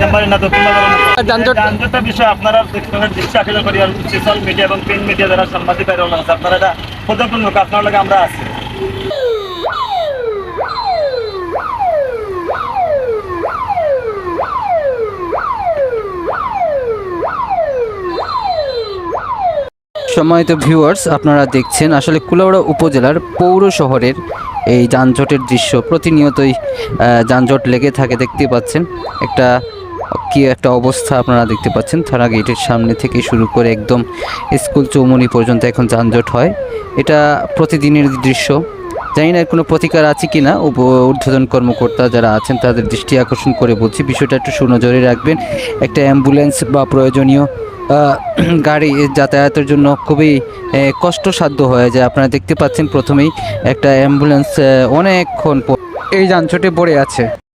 না বিষয়ে আপনারা দৃষ্টি আকর্ষণ করি আর সোশ্যাল মিডিয়া এবং প্রিন্ট মিডিয়া যারা সাংবাদিক ভাইরা আছে আপনারা এটা পদক্ষেপ লোক আপনার লগে আমরা আছি। সম্মানিত ভিউয়ার্স আপনারা দেখছেন আসলে কুলাউড়া উপজেলার পৌর শহরের এই যানজটের দৃশ্য। প্রতিনিয়তই আহ, যানজট লেগে থাকে দেখতে পাচ্ছেন। একটা কি একটা অবস্থা আপনারা দেখতে পাচ্ছেন? থানা গেটের সামনে থেকে শুরু করে একদম স্কুল চৌমনি পর্যন্ত এখন যানজট হয়। এটা প্রতিদিনের দৃশ্য। জানি না কোনো প্রতিকার আছে কি না ঊর্ধ্বতন কর্মকর্তা যারা আছেন, তাদের দৃষ্টি আকর্ষণ করে বলছি। বিষয়টা একটু সুনজরে রাখবেন। একটা অ্যাম্বুলেন্স বা প্রয়োজনীয় গাড়ি যাতায়াতের জন্য খুবই কষ্টসাধ্য হয়ে যায়। আপনারা দেখতে পাচ্ছেন প্রথমেই একটা অ্যাম্বুলেন্স অনেকক্ষণ এই যানজটে পড়ে আছে।